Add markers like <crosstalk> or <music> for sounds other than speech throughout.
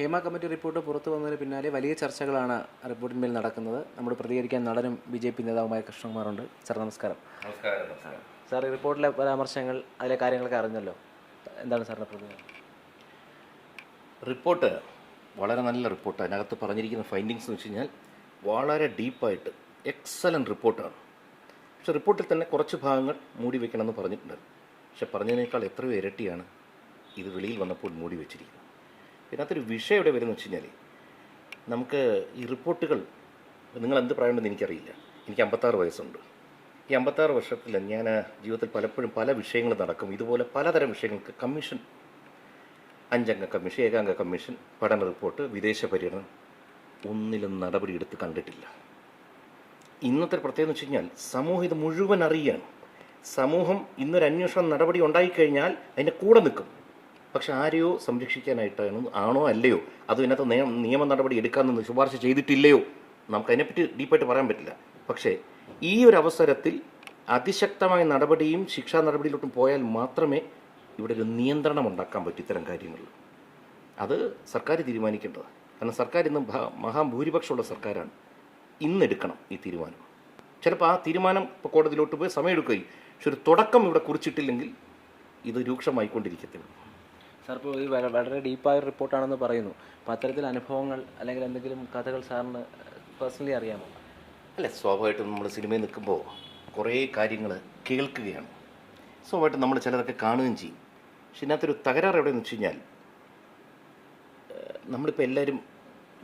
Hema committee report പുറത്തു വന്നതിന് പിന്നാലെ വലിയ ചർച്ചകളാണ് റിപ്പോർട്ടിന്മേൽ നടക്കുന്നത്. നമ്മൾ പ്രതികരിക്കാൻ നടനും ബി ജെ പി നേതാവുമായ കൃഷ്ണകുമാറുണ്ട്. സാർ നമസ്കാരം. നമസ്കാരം സാർ ഈ റിപ്പോർട്ടിലെ പരാമർശങ്ങൾ അതിലെ കാര്യങ്ങളൊക്കെ അറിഞ്ഞല്ലോ. എന്താണ് സാറിന്റെ പ്രതികരണം? റിപ്പോർട്ട് വളരെ നല്ല റിപ്പോർട്ട്. അതിനകത്ത് പറഞ്ഞിരിക്കുന്ന ഫൈൻഡിങ്സ് എന്ന് വെച്ച് കഴിഞ്ഞാൽ വളരെ ഡീപ്പായിട്ട് എക്സലന്റ് റിപ്പോർട്ടാണ്. പക്ഷെ റിപ്പോർട്ടിൽ തന്നെ കുറച്ച് ഭാഗങ്ങൾ മൂടി വെക്കണമെന്ന് പറഞ്ഞിട്ടുണ്ട്. പക്ഷെ പറഞ്ഞതിനേക്കാൾ എത്രയോ ഇരട്ടിയാണ് ഇത് വെളിയിൽ വന്നപ്പോൾ മൂടി വെച്ചിരിക്കുന്നത്. ഇതിനകത്തൊരു വിഷയം എവിടെ വരുന്നത് വെച്ച് കഴിഞ്ഞാൽ നമുക്ക് ഈ റിപ്പോർട്ടുകൾ നിങ്ങൾ എന്ത് പറയുന്നുണ്ടെന്ന് എനിക്കറിയില്ല. എനിക്ക് അമ്പത്താറ് വയസ്സുണ്ട്. ഈ അമ്പത്താറ് വർഷത്തിൽ ഞാൻ ജീവിതത്തിൽ പലപ്പോഴും പല വിഷയങ്ങൾ നടക്കും. ഇതുപോലെ പലതരം വിഷയങ്ങൾക്ക് കമ്മീഷൻ അഞ്ചംഗ കമ്മീഷൻ ഏകാംഗ കമ്മീഷൻ പഠന റിപ്പോർട്ട് വിദേശ പര്യടനം ഒന്നിലും നടപടിയെടുത്ത് കണ്ടിട്ടില്ല. ഇന്നത്തെ പ്രത്യേകത വെച്ച് കഴിഞ്ഞാൽ സമൂഹം ഇത് മുഴുവൻ അറിയാണ്. സമൂഹം ഇന്നൊരു അന്വേഷണം നടപടി ഉണ്ടായിക്കഴിഞ്ഞാൽ അതിന്റെ കൂടെ നിൽക്കും. പക്ഷെ ആരെയോ സംരക്ഷിക്കാനായിട്ടാണ് ആണോ അല്ലയോ? അത് ഇതിനകത്ത് നിയമ നിയമ നടപടി എടുക്കാമെന്ന് ശുപാർശ ചെയ്തിട്ടില്ലയോ? നമുക്ക് അതിനെപ്പറ്റി ഡീപ്പായിട്ട് പറയാൻ പറ്റില്ല. പക്ഷേ ഈ ഒരു അവസരത്തിൽ അതിശക്തമായ നടപടിയും ശിക്ഷാ നടപടിയിലോട്ടും പോയാൽ മാത്രമേ ഇവിടെ ഒരു നിയന്ത്രണം ഉണ്ടാക്കാൻ പറ്റൂ ഇത്തരം കാര്യങ്ങളിൽ. അത് സർക്കാർ തീരുമാനിക്കേണ്ടതാണ്. കാരണം സർക്കാർ ഇന്ന് മഹാഭൂരിപക്ഷമുള്ള സർക്കാരാണ്. ഇന്നെടുക്കണം ഈ തീരുമാനം. ചിലപ്പോൾ ആ തീരുമാനം ഇപ്പോൾ കോടതിയിലോട്ട് പോയി സമയമെടുക്കുകയും പക്ഷെ ഒരു തുടക്കം ഇവിടെ കുറിച്ചിട്ടില്ലെങ്കിൽ ഇത് രൂക്ഷമായിക്കൊണ്ടിരിക്കത്തേ ഉള്ളൂ. സാർ ഇപ്പോൾ ഇത് വളരെ ഡീപ്പായ റിപ്പോർട്ടാണെന്ന് പറയുന്നു. അപ്പോൾ അത്തരത്തിൽ അനുഭവങ്ങൾ അല്ലെങ്കിൽ എന്തെങ്കിലും കഥകൾ സാറിന് പേഴ്സണലി അറിയാമോ? അല്ല സ്വാഭാവികമായിട്ടും നമ്മൾ സിനിമയിൽ നിൽക്കുമ്പോൾ കുറേ കാര്യങ്ങൾ കേൾക്കുകയാണ്. സ്വാഭാവികമായിട്ടും നമ്മൾ ചിലതൊക്കെ കാണുകയും ചെയ്യും. പക്ഷെ ഇതിനകത്തൊരു തകരാറ് എവിടെയെന്ന് വെച്ച് കഴിഞ്ഞാൽ നമ്മളിപ്പോൾ എല്ലാവരും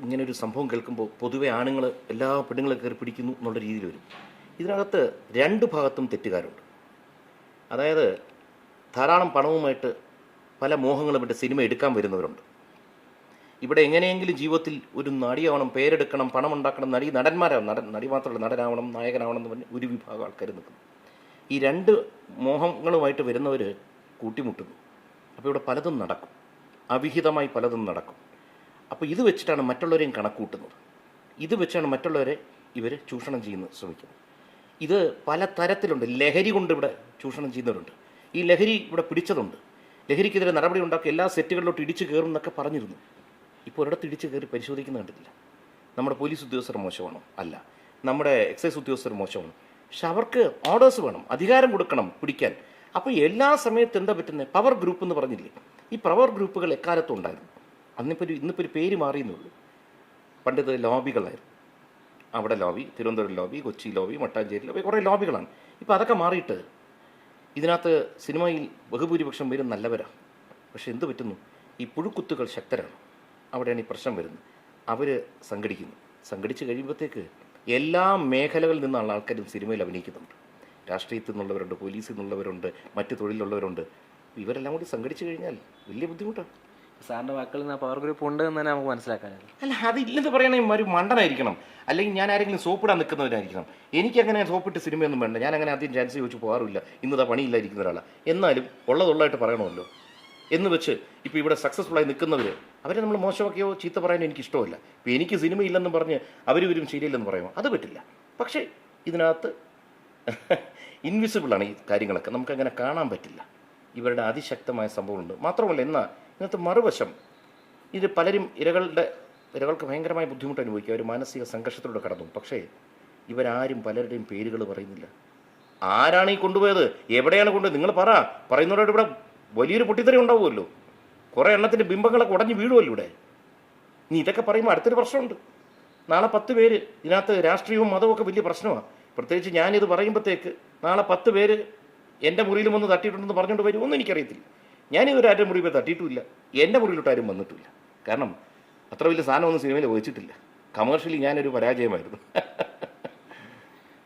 ഇങ്ങനൊരു സംഭവം കേൾക്കുമ്പോൾ പൊതുവെ ആണുങ്ങൾ എല്ലാ പെണ്ണുങ്ങളെ കയറി പിടിക്കുന്നു എന്നുള്ള രീതിയിൽ വരും. ഇതിനകത്ത് രണ്ട് ഭാഗത്തും തെറ്റുകാരുണ്ട്. അതായത് ധാരാളം പണവുമായിട്ട് പല മോഹങ്ങളും വിട്ട് സിനിമ എടുക്കാൻ വരുന്നവരുണ്ട്. ഇവിടെ എങ്ങനെയെങ്കിലും ജീവിതത്തിൽ ഒരു നടിയാവണം പേരെടുക്കണം പണം ഉണ്ടാക്കണം നടി നടന്മാരാവണം നടൻ നടി മാത്രമല്ല നടനാവണം നായകനാവണം എന്ന് പറഞ്ഞ് ഒരു വിഭാഗം ആൾക്കാർ നിൽക്കുന്നു. ഈ രണ്ട് മോഹങ്ങളുമായിട്ട് വരുന്നവർ കൂട്ടിമുട്ടുന്നു. അപ്പോൾ ഇവിടെ പലതും നടക്കും. അവിഹിതമായി പലതും നടക്കും. അപ്പോൾ ഇത് വെച്ചിട്ടാണ് മറ്റുള്ളവരെയും കണക്കൂട്ടുന്നത്. ഇത് വെച്ചാണ് മറ്റുള്ളവരെ ഇവർ ചൂഷണം ചെയ്യുന്നത് ശ്രമിക്കുന്നത്. ഇത് പല തരത്തിലുണ്ട്. ലഹരി കൊണ്ട് ഇവിടെ ചൂഷണം ചെയ്യുന്നവരുണ്ട്. ഈ ലഹരി ഇവിടെ പിടിച്ചതുണ്ട്. ലഹരിക്കെതിരെ നടപടി ഉണ്ടാക്കി എല്ലാ സെറ്റുകളിലോട്ട് ഇടിച്ചു കയറും എന്നൊക്കെ പറഞ്ഞിരുന്നു. ഇപ്പോൾ ഒരിടത്ത് ഇടിച്ചു കയറി പരിശോധിക്കുന്ന കണ്ടിട്ടില്ല. നമ്മുടെ പോലീസ് ഉദ്യോഗസ്ഥർ മോശമാണോ? അല്ല. നമ്മുടെ എക്സൈസ് ഉദ്യോഗസ്ഥർ മോശമാണ്? പക്ഷെ അവർക്ക് ഓർഡേഴ്സ് വേണം അധികാരം കൊടുക്കണം പിടിക്കാൻ. അപ്പോൾ എല്ലാ സമയത്ത് എന്താ പറ്റുന്നത്? പവർ ഗ്രൂപ്പ് എന്ന് പറഞ്ഞില്ലേ? ഈ പവർ ഗ്രൂപ്പുകൾ എക്കാലത്തും ഉണ്ടായിരുന്നു. അന്നിപ്പോൾ ഇന്നിപ്പോൾ ഒരു പേര് മാറിയെന്നുള്ളൂ. പണ്ട് ഇത് ലോബികളായിരുന്നു. അവിടെ lobby Thiruvananthapuram lobby Kochi lobby Mattancherry lobby കുറേ ലോബികളാണ്. ഇപ്പോൾ അതൊക്കെ മാറിയിട്ട് ഇതിനകത്ത് സിനിമയിൽ ബഹുഭൂരിപക്ഷം പേരും നല്ലവരാണ് പക്ഷെ എന്ത് പറ്റുന്നു? ഈ പുഴുക്കുത്തുകൾ ശക്തരാണ്. അവിടെയാണ് ഈ പ്രശ്നം വരുന്നത്. അവർ സംഘടിക്കുന്നു. സംഘടിച്ച് കഴിയുമ്പോഴത്തേക്ക് എല്ലാ മേഖലകളിൽ നിന്നുള്ള ആൾക്കാരും സിനിമയിൽ അഭിനയിക്കുന്നുണ്ട്. രാഷ്ട്രീയത്തിൽ നിന്നുള്ളവരുണ്ട് പോലീസിൽ നിന്നുള്ളവരുണ്ട് മറ്റ് തൊഴിലുള്ളവരുണ്ട് ഇവരെല്ലാം കൂടി സംഘടിച്ച് കഴിഞ്ഞാൽ വലിയ ബുദ്ധിമുട്ടാണ്. സാറിന്റെ വാക്കുകളിൽ നിന്ന് പവർ ഗ്രൂപ്പ് ഉണ്ട് എന്ന് തന്നെ നമുക്ക് മനസ്സിലാക്കാനായിരുന്നു അല്ല അതില്ലെന്ന് പറയണേ ഒരു മണ്ടനായിരിക്കണം. അല്ലെങ്കിൽ ഞാൻ ആരെങ്കിലും സോപ്പിടാൻ നിൽക്കുന്നവരായിരിക്കണം. എനിക്ക് അങ്ങനെ സോപ്പിട്ട് സിനിമയൊന്നും വേണ്ട. ഞാൻ അങ്ങനെ ആദ്യം ചാൻസ് ചോദിച്ചു പോകാറില്ല ഇന്നതാ പണിയില്ലായിരിക്കുന്ന ഒരാളാണ് എന്നാലും ഉള്ളതുള്ളതായിട്ട് പറയണമല്ലോ. എന്ന് വെച്ച് ഇപ്പോൾ ഇവിടെ സക്സസ്ഫുൾ ആയി നിൽക്കുന്നവർ അവരെ നമ്മൾ മോശമാക്കിയോ ചീത്ത പറയാനോ എനിക്ക് ഇഷ്ടമല്ല. ഇപ്പോൾ എനിക്ക് സിനിമ ഇല്ലെന്ന് പറഞ്ഞ് അവരും ഇവരും ശരിയില്ലെന്ന് പറയുമോ? അത് പറ്റില്ല. പക്ഷേ ഇതിനകത്ത് <laughs> ഇൻവിസിബിളാണ് ഈ കാര്യങ്ങളൊക്കെ. നമുക്കങ്ങനെ കാണാൻ പറ്റില്ല. ഇവരുടെ അതിശക്തമായ സംഭവമുണ്ട് മാത്രമല്ല എന്നാൽ ഇതിനകത്ത് മറുവശം ഇത് പലരും ഇരകളുടെ ഇരകൾക്ക് ഭയങ്കരമായ ബുദ്ധിമുട്ട് അനുഭവിക്കുക. അവർ മാനസിക സംഘർഷത്തിലൂടെ കടന്നു. പക്ഷേ ഇവരാരും പലരുടെയും പേരുകൾ പറയുന്നില്ല. ആരാണ് ഈ കൊണ്ടുപോയത്? എവിടെയാണ് കൊണ്ടുപോയത് നിങ്ങൾ പറ. പറയുന്നവരോട് ഇവിടെ വലിയൊരു പൊട്ടിത്തെറി ഉണ്ടാവുമല്ലോ. കുറേ എണ്ണത്തിന്റെ ബിംബങ്ങളൊക്കെ ഉടഞ്ഞു വീഴുമല്ലോ ഇവിടെ. നീ ഇതൊക്കെ പറയുമ്പോൾ അടുത്തൊരു പ്രശ്നമുണ്ട്. നാളെ പത്ത് പേര് ഇതിനകത്ത് രാഷ്ട്രീയവും മതവും ഒക്കെ വലിയ പ്രശ്നമാണ് പ്രത്യേകിച്ച് ഞാനിത് പറയുമ്പോഴത്തേക്ക് നാളെ പത്ത് പേര് എന്റെ മുറിയിലും ഒന്ന് തട്ടിയിട്ടുണ്ടെന്ന് പറഞ്ഞുകൊണ്ട് വരുമെന്ന് എനിക്കറിയത്തില്ല. ഞാനിതൊരു ആരുടെ മുറിയിൽ തട്ടിയിട്ടില്ല തട്ടിയിട്ടുമില്ല. എന്റെ മുറിയിലോട്ട് ആരും വന്നിട്ടില്ല. കാരണം അത്ര വലിയ സാധനമൊന്നും സിനിമയിൽ വഹിച്ചിട്ടില്ല കമേഴ്ഷ്യലി ഞാനൊരു പരാജയമായിരുന്നു.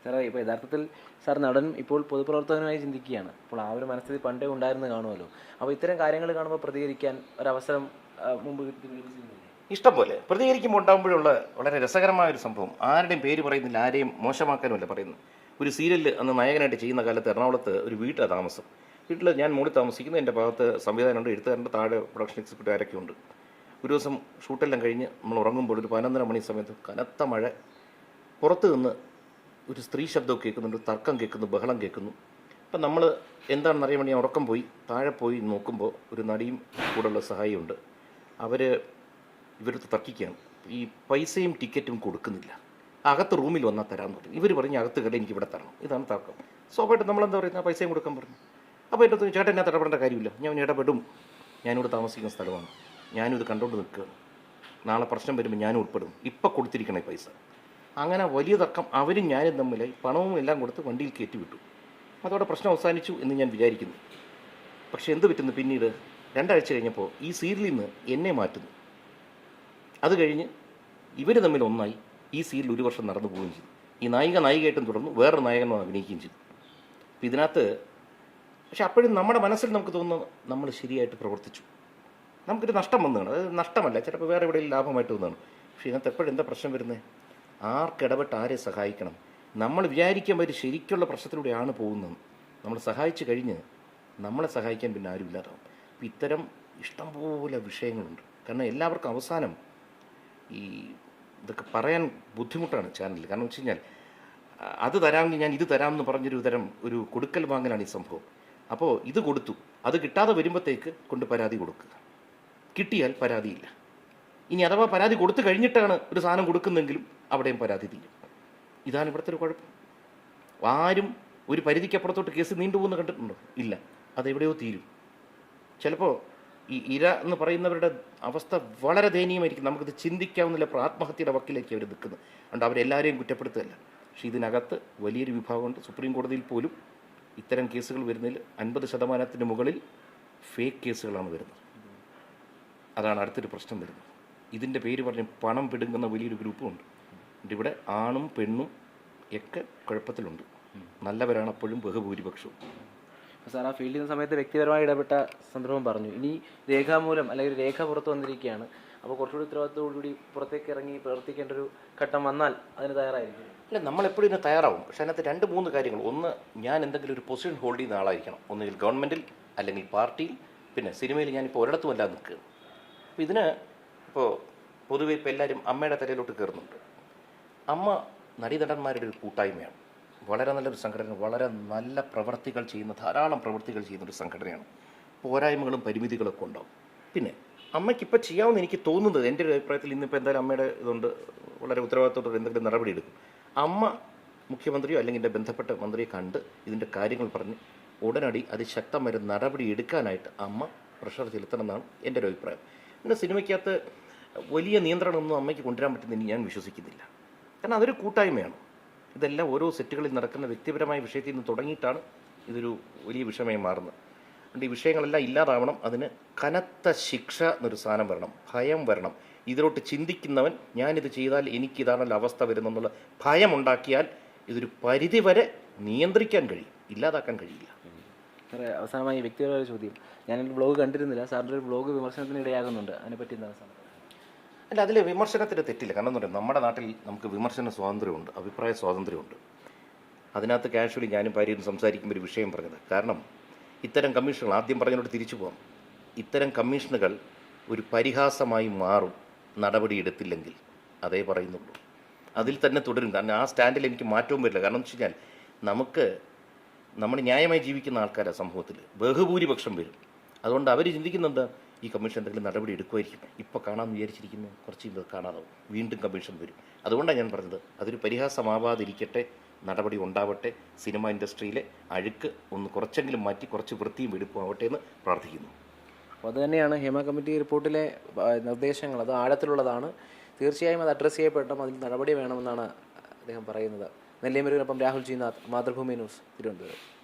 സാറേ ഇപ്പോൾ യഥാർത്ഥത്തിൽ സാർ നടൻ ഇപ്പോൾ പൊതുപ്രവർത്തകനുമായി ചിന്തിക്കുകയാണ്. അപ്പോൾ ആ ഒരു മനസ്ഥിതി പണ്ടേ ഉണ്ടായിരുന്നു കാണുമല്ലോ. അപ്പോൾ ഇത്തരം കാര്യങ്ങൾ കാണുമ്പോൾ പ്രതികരിക്കാൻ ഒരവസരം മുമ്പ് ഇഷ്ടം പോലെ. പ്രതികരിക്കുമ്പോൾ ഉണ്ടാകുമ്പോഴുള്ള വളരെ രസകരമായ ഒരു സംഭവം. ആരുടെയും പേര് പറയുന്നില്ല ആരെയും മോശമാക്കാനുമല്ല പറയുന്നത്. ഒരു സീരിയലിൽ അന്ന് നായകനായിട്ട് ചെയ്യുന്ന കാലത്ത് എറണാകുളത്ത് ഒരു വീട്ടിലാണ് താമസം. വീട്ടിൽ ഞാൻ മുകളിൽ താമസിക്കുന്നു എന്റെ ഭാഗത്ത് സംവിധാനമുണ്ട്. എഴുത്തുകാരന്റെ താഴെ പ്രൊഡക്ഷൻ എക്സിക്യൂട്ടീവ് ആരൊക്കെ ഉണ്ട്. ഒരു ദിവസം ഷൂട്ടെല്ലാം കഴിഞ്ഞ് നമ്മൾ ഉറങ്ങുമ്പോൾ ഒരു പതിനൊന്നര മണി സമയത്ത് കനത്ത മഴ പുറത്ത് നിന്ന് ഒരു സ്ത്രീ ശബ്ദം കേൾക്കുന്നുണ്ട് തർക്കം കേൾക്കുന്നു ബഹളം കേൾക്കുന്നു. അപ്പം നമ്മൾ എന്താണെന്ന് അറിയാൻ വേണ്ടി ഉറക്കം പോയി താഴെ പോയി നോക്കുമ്പോൾ ഒരു നടിയും കൂടെയുള്ള സഹായിയുണ്ട്. അവർ ഇവരത്ത് തർക്കിക്കുകയാണ്. ഈ പൈസയും ടിക്കറ്റും കൊടുക്കുന്നില്ല. അകത്ത് റൂമിൽ വന്നാൽ തരാമെന്ന് പറഞ്ഞു. ഇവർ പറഞ്ഞ് അകത്ത് കയറി എനിക്ക് ഇവിടെ തരണം. ഇതാണ് തർക്കം. സ്വാഭാവികമായിട്ട് നമ്മളെന്താ പറയുന്നത്? പൈസയും കൊടുക്കാൻ പറഞ്ഞു. അപ്പോൾ എന്റെ അടുത്ത് ചേട്ടൻ എന്നെ ഇടപെടേണ്ട കാര്യമില്ല. ഞാൻ ഇടപെടും. ഞാനിവിടെ താമസിക്കുന്ന സ്ഥലമാണ്. ഞാനും ഇത് കണ്ടുകൊണ്ട് നിൽക്കുകയാണ് നാളെ പ്രശ്നം വരുമ്പോൾ ഞാനും ഉൾപ്പെടും. ഇപ്പം കൊടുത്തിരിക്കണേ പൈസ. അങ്ങനെ വലിയ തർക്കം അവരും ഞാനും തമ്മിൽ പണവും എല്ലാം കൊടുത്ത് വണ്ടിയിൽ കയറ്റി വിട്ടു. അതോടെ പ്രശ്നം അവസാനിച്ചു എന്ന് ഞാൻ വിചാരിക്കുന്നു. പക്ഷേ എന്ത് പറ്റുന്നു പിന്നീട്? രണ്ടാഴ്ച കഴിഞ്ഞപ്പോൾ ഈ സീരിയലിൽ നിന്ന് എന്നെ മാറ്റുന്നു. അത് കഴിഞ്ഞ് ഇവർ തമ്മിൽ ഒന്നായി ഈ സീരിയൽ ഒരു വർഷം നടന്നു പോവുകയും ചെയ്തു. ഈ നായിക നായികയായിട്ടും തുടർന്നു വേറൊരു നായകനും അഭിനയിക്കുകയും ചെയ്തു. ഇതിനകത്ത് പക്ഷെ അപ്പോഴും നമ്മുടെ മനസ്സിൽ നമുക്ക് തോന്നുന്നു നമ്മൾ ശരിയായിട്ട് പ്രവർത്തിച്ചു. നമുക്കൊരു നഷ്ടം വന്നതാണ്. അത് നഷ്ടമല്ല ചിലപ്പോൾ വേറെ എവിടെയെങ്കിലും ലാഭമായിട്ട് വന്നതാണ്. പക്ഷെ ഇതിനകത്ത് എപ്പോഴും എന്താ പ്രശ്നം വരുന്നത് ആർക്കിടപെട്ട് ആരെ സഹായിക്കണം? നമ്മൾ വിചാരിക്കുമ്പോൾ ഒരു ശരിക്കുള്ള പ്രശ്നത്തിലൂടെയാണ് പോകുന്നത്. നമ്മൾ സഹായിച്ചു കഴിഞ്ഞ് നമ്മളെ സഹായിക്കാൻ പിന്നെ ആരും ഇല്ലാതാവും അപ്പം ഇത്തരം ഇഷ്ടംപോലെ വിഷയങ്ങളുണ്ട്. കാരണം എല്ലാവർക്കും അവസാനം ഈ ഇതൊക്കെ പറയാൻ ബുദ്ധിമുട്ടാണ് ചാനലിൽ. കാരണം വെച്ച് കഴിഞ്ഞാൽ അത് തരാമെങ്കിൽ ഞാൻ ഇത് തരാമെന്ന് പറഞ്ഞൊരു തരം ഒരു കൊടുക്കൽ വാങ്ങലാണ് ഈ സംഭവം. അപ്പോൾ ഇത് കൊടുത്തു. അത് കിട്ടാതെ വരുമ്പോഴത്തേക്ക് കൊണ്ട് പരാതി കൊടുക്കുക. കിട്ടിയാൽ പരാതിയില്ല. ഇനി അഥവാ പരാതി കൊടുത്തു കഴിഞ്ഞിട്ടാണ് ഒരു സാധനം കൊടുക്കുന്നെങ്കിലും അവിടെയും പരാതി തീരും. ഇതാണ് ഇവിടുത്തെ ഒരു കുഴപ്പം. ആരും ഒരു പരിധിക്കപ്പുറത്തോട്ട് കേസ് നീണ്ടുപോകുന്ന കണ്ടിട്ടുണ്ടോ? ഇല്ല. അതെവിടെയോ തീരും. ചിലപ്പോൾ ഈ ഇര എന്ന് പറയുന്നവരുടെ അവസ്ഥ വളരെ ദയനീയമായിരിക്കും. നമുക്കിത് ചിന്തിക്കാവുന്നില്ല. അപ്പോൾ ആത്മഹത്യയുടെ വക്കിലേക്ക് അവർ നിൽക്കുന്നത്. അതുകൊണ്ട് അവരെല്ലാവരെയും കുറ്റപ്പെടുത്തുകയല്ല. പക്ഷേ ഇതിനകത്ത് വലിയൊരു വിഭാഗമുണ്ട്. സുപ്രീം കോടതിയിൽ പോലും ഇത്തരം കേസുകൾ വരുന്നതിൽ അൻപത് ശതമാനത്തിന് മുകളിൽ ഫേക്ക് കേസുകളാണ് വരുന്നത്. അതാണ് അടുത്തൊരു പ്രശ്നം വരുന്നത്. ഇതിന്റെ പേര് പറഞ്ഞ് പണം പിടുങ്ങുന്ന വലിയൊരു ഗ്രൂപ്പുണ്ട് ഇവിടെ ആണും പെണ്ണും ഒക്കെ കുഴപ്പത്തിലുണ്ട്. നല്ലവരാണ് അപ്പോഴും ബഹുഭൂരിപക്ഷവും. സാർ ആ ഫീൽഡിൽ സമയത്ത് വ്യക്തിപരമായി ഇടപെട്ട സന്ദർഭം പറഞ്ഞു. ഇനി രേഖാമൂലം അല്ലെങ്കിൽ രേഖ പുറത്ത് വന്നിരിക്കുകയാണ്. അപ്പോൾ കുറച്ചുകൂടി ഉത്തരവാദിത്തോടുകൂടി പുറത്തേക്ക് ഇറങ്ങി പ്രവർത്തിക്കേണ്ട ഒരു ഘട്ടം വന്നാൽ അതിന് തയ്യാറായിരിക്കും. അല്ല നമ്മളെപ്പോഴും ഇതിന് തയ്യാറാവും. പക്ഷേ അതിനകത്ത് രണ്ട് മൂന്ന് കാര്യങ്ങൾ. ഒന്ന് ഞാൻ എന്തെങ്കിലും ഒരു പൊസിഷൻ ഹോൾഡ് ചെയ്യുന്ന ആളായിരിക്കണം. ഒന്നുകിൽ ഗവൺമെന്റിൽ അല്ലെങ്കിൽ പാർട്ടിയിൽ. പിന്നെ സിനിമയിൽ ഞാനിപ്പോൾ ഒരിടത്തും അല്ല നിൽക്കുകയാണ്. അപ്പോൾ ഇതിന് ഇപ്പോൾ പൊതുവെ ഇപ്പോൾ എല്ലാവരും അമ്മയുടെ തലയിലോട്ട് കയറുന്നുണ്ട്. അമ്മ നടീനടന്മാരുടെ ഒരു കൂട്ടായ്മയാണ്. വളരെ നല്ലൊരു സംഘടന വളരെ നല്ല പ്രവർത്തികൾ ചെയ്യുന്ന ധാരാളം പ്രവർത്തികൾ ചെയ്യുന്ന ഒരു സംഘടനയാണ്. പോരായ്മകളും പരിമിതികളൊക്കെ ഉണ്ടാവും. പിന്നെ അമ്മയ്ക്ക് ഇപ്പോൾ ചെയ്യാമെന്ന് എനിക്ക് തോന്നുന്നത് എന്റെ ഒരു അഭിപ്രായത്തിൽ ഇന്നിപ്പോൾ എന്തായാലും അമ്മയുടെ ഇതുകൊണ്ട് വളരെ ഉത്തരവാദിത്തത്തോടെ എന്തെങ്കിലും നടപടി എടുക്കും. അമ്മ മുഖ്യമന്ത്രിയോ അല്ലെങ്കിൽ എന്റെ ബന്ധപ്പെട്ട മന്ത്രിയെ കണ്ട് ഇതിന്റെ കാര്യങ്ങൾ പറഞ്ഞ് ഉടനടി അതിശക്തമായ നടപടി എടുക്കാനായിട്ട് അമ്മ പ്രഷർ ചെലുത്തണം എന്നാണ് എന്റെ ഒരു അഭിപ്രായം. പിന്നെ സിനിമയ്ക്കകത്ത് വലിയ നിയന്ത്രണമൊന്നും അമ്മയ്ക്ക് കൊണ്ടുവരാൻ പറ്റുന്നെന്ന് ഞാൻ വിശ്വസിക്കുന്നില്ല. കാരണം അതൊരു കൂട്ടായ്മയാണ്. ഇതെല്ലാം ഓരോ സെറ്റുകളിൽ നടക്കുന്ന വ്യക്തിപരമായ വിഷയത്തിൽ നിന്ന് തുടങ്ങിയിട്ടാണ് ഇതൊരു വലിയ വിഷയമായി മാറുന്നത്. അതുകൊണ്ട് ഈ വിഷയങ്ങളെല്ലാം ഇല്ലാതാവണം. അതിന് കനത്ത ശിക്ഷ എന്നൊരു സാധനം വരണം. ഭയം വരണം. ഇതിലോട്ട് ചിന്തിക്കുന്നവൻ ഞാനിത് ചെയ്താൽ എനിക്ക് എനിക്കിതാണല്ലോ അവസ്ഥ വരുന്നെന്നുള്ള ഭയം ഉണ്ടാക്കിയാൽ ഇതൊരു പരിധിവരെ നിയന്ത്രിക്കാൻ കഴിയും. ഇല്ലാതാക്കാൻ കഴിയില്ല. സാറേ അവസാനമായി വ്യക്തിപരമായ ഒരു ചോദ്യം. ഞാനൊരു ബ്ലോഗ് കണ്ടിരുന്നില്ല. സാറിന്റെ ഒരു ബ്ലോഗ് വിമർശനത്തിന് ഇടയാകുന്നുണ്ട് അതിനെപ്പറ്റി എന്താണ് സാർ? അല്ല അതിൽ വിമർശനത്തിന് തെറ്റില്ല. കാരണം എന്താ പറയുക നമ്മുടെ നാട്ടിൽ നമുക്ക് വിമർശന സ്വാതന്ത്ര്യമുണ്ട് അഭിപ്രായ സ്വാതന്ത്ര്യമുണ്ട്. അതിനകത്ത് കാഷ്വലി ഞാനും ഭാര്യയും സംസാരിക്കുമ്പോൾ ഒരു വിഷയം പറഞ്ഞത് കാരണം ഇത്തരം കമ്മീഷനുകൾ ആദ്യം പറഞ്ഞതിനോട് തിരിച്ചു പോകാം. ഇത്തരം കമ്മീഷനുകൾ ഒരു പരിഹാസമായി മാറും നടപടിയെടുത്തില്ലെങ്കിൽ. അതേ പറയുന്നുള്ളൂ. അതിൽ തന്നെ തുടരും. കാരണം ആ സ്റ്റാൻഡിൽ എനിക്ക് മാറ്റവും വരില്ല. കാരണം എന്ന് വെച്ച് കഴിഞ്ഞാൽ നമുക്ക് നമ്മൾ ന്യായമായി ജീവിക്കുന്ന ആൾക്കാരാണ് സമൂഹത്തിൽ. ബഹുഭൂരിപക്ഷം വരും. അതുകൊണ്ട് അവർ ചിന്തിക്കുന്നുണ്ട് ഈ കമ്മീഷൻ എന്തെങ്കിലും നടപടി എടുക്കുമായിരിക്കും ഇപ്പോൾ കാണാമെന്ന് വിചാരിച്ചിരിക്കുന്നു. കുറച്ച് കാണാതാവും. വീണ്ടും കമ്മീഷൻ വരും. അതുകൊണ്ടാണ് ഞാൻ പറഞ്ഞത്. അതൊരു പരിഹാസമാവാതിരിക്കട്ടെ. നടപടി ഉണ്ടാവട്ടെ സിനിമ ഇൻഡസ്ട്രിയിലെ അഴുക്ക് ഒന്ന് കുറച്ചെങ്കിലും മാറ്റി കുറച്ച് വൃത്തിയും വെടുപ്പും ആവട്ടെ എന്ന് പ്രാർത്ഥിക്കുന്നു. അപ്പോൾ അതുതന്നെയാണ് ഹേമ കമ്മിറ്റി റിപ്പോർട്ടിലെ നിർദ്ദേശങ്ങൾ. അത് ആഴത്തിലുള്ളതാണ്. തീർച്ചയായും അത് അഡ്രസ്സ് ചെയ്യപ്പെടണം. അതിന് നടപടി വേണമെന്നാണ് അദ്ദേഹം പറയുന്നത്. നെല്ലിയമരൂരിനൊപ്പം രാഹുൽ ജീനാഥ് മാതൃഭൂമി ന്യൂസ് തിരുവനന്തപുരം.